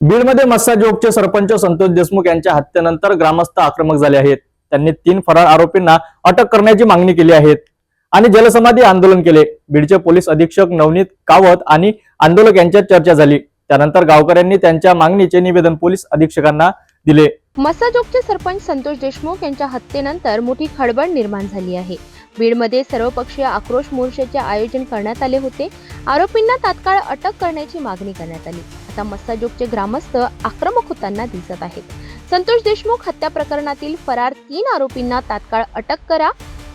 बीडमध्ये मस्साजोगचे सरपंच संतोष देशमुख यांच्या हत्येनंतर ग्रामस्थ आक्रमक झाले आहेत. त्यांनी तीन फरार आरोपींना अटक करण्याची मागणी केली आहे. आणि जलसमाधी आंदोलन केले. बीडचे पोलीस अधीक्षक नवनीत कावत आणि आंदोलक यांच्यात चर्चा झाली. त्यानंतर गावकऱ्यांनी त्यांच्या मागणीचे निवेदन पोलीस अधीक्षकांना दिले. मस्साजोगचे सरपंच संतोष देशमुख यांच्या हत्येनंतर मोठी खळबळ निर्माण झाली आहे. बीडमध्ये सर्वपक्षीय आक्रोश मोर्चाचे आयोजन करण्यात आले होते. आरोपींना तात्काळ अटक करण्याची मागणी करण्यात आली. आता मस्साजोगचे ग्रामस्थ आक्रमक होताना दिसत आहेत. संतोष देशमुख हत्या प्रकरणातील फरार तीन आरोपींना तात्काळ अटक करा.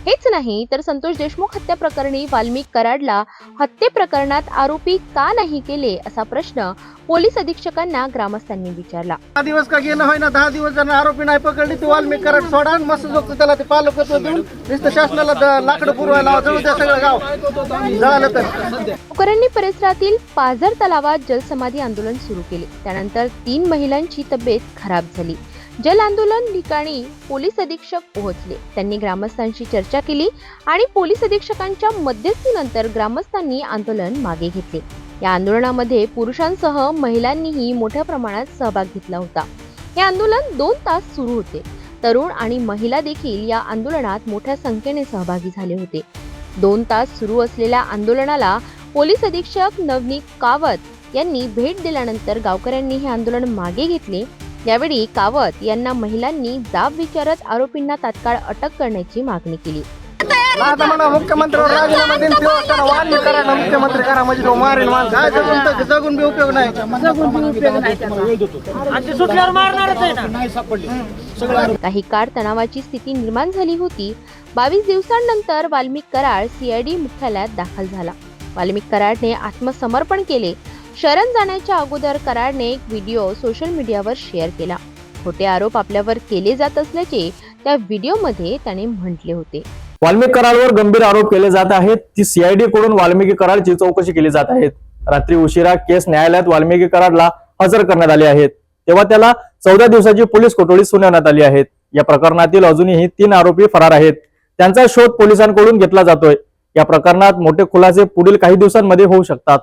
हेच नाही तर संतोष देशमुख हत्या प्रकरणी वाल्मिक कराडला हत्ये प्रकरणात आरोपी का नाही केले असा प्रश्न पोलीस अधीक्षकांना ग्रामस्थांनी विचारला. दहा दिवस का गेलं होय ना दहा दिवस जर आरोपी नाही पकडली ते वाल्मिक कराड सोडा आणि मस्त जोगतं त्याला ते पालकत्व देऊन नुसतं शासनाला द- लाकडं पुरवायला जळू द्या सगळं गाव. झालं तर. गावकऱ्यांनी परिसरातील पाझर तलावात जलसमाधी आंदोलन सुरू केले. त्यानंतर तीन महिलांची तब्येत खराब झाली. जल आंदोलन ठिकाणी पोलीस अधीक्षक पोहोचले. त्यांनी ग्रामस्थांशी चर्चा केली आणि पोलीस अधीक्षकांच्या मध्यस्थीनंतर ग्रामस्थांनी आंदोलन मागे घेतले. या आंदोलनामध्ये पुरुषांसह महिलांनीही मोठ्या प्रमाणात सहभाग घेतला होता. हे आंदोलन दोन तास सुरू होते. तरुण आणि महिला देखील या आंदोलनात मोठ्या संख्येने सहभागी झाले होते. दोन तास सुरू असलेल्या आंदोलनाला पोलीस अधीक्षक नवनीत कावत यांनी भेट दिल्यानंतर गावकऱ्यांनी हे आंदोलन मागे घेतले यावेळी कावत यांना महिलांनी जाब विचारत आरोपींना तात्काळ अटक करण्याची मागणी केली. आता म्हणा मुख्यमंत्र्यावर राजीनामा देऊन तेव्हा त्याला वाल्मिक कराडला मुख्यमंत्री करा म्हणजे तो मारेल माणूस. काय जगून तर जगून बी उपयोग नाही. काही काळ तणावाची स्थिती निर्माण झाली होती. बावीस दिवसांनंतर वाल्मिक कराड सीआयडी मुख्यालयात दाखल झाला. वाल्मिक कराडने आत्मसमर्पण केले. शरण जाण्याच्या अगोदर कराडने एक व्हिडिओ सोशल मीडियावर शेअर केला. खोटे आरोप आपल्यावर केले जात असल्याचे त्या व्हिडिओमध्ये त्याने म्हटले होते. वाल्मिक कराडवर गंभीर आरोप केले जात आहेत. ती सीआयडी कडून वाल्मिकी कराडची चौकशी केली जात आहेत रात्री उशिरा केस न्यायालयात वाल्मिकी कराडला हजर करण्यात आले आहेत. तेव्हा त्याला चौदा दिवसाची पोलीस कोठडी सुनावण्यात आली आहेत या प्रकरणातील अजूनही तीन आरोपी फरार आहेत. त्यांचा शोध पोलिसांकडून घेतला जातोय. या प्रकरणात मोठे खुलासे पुढील काही दिवसांमध्ये होऊ शकतात.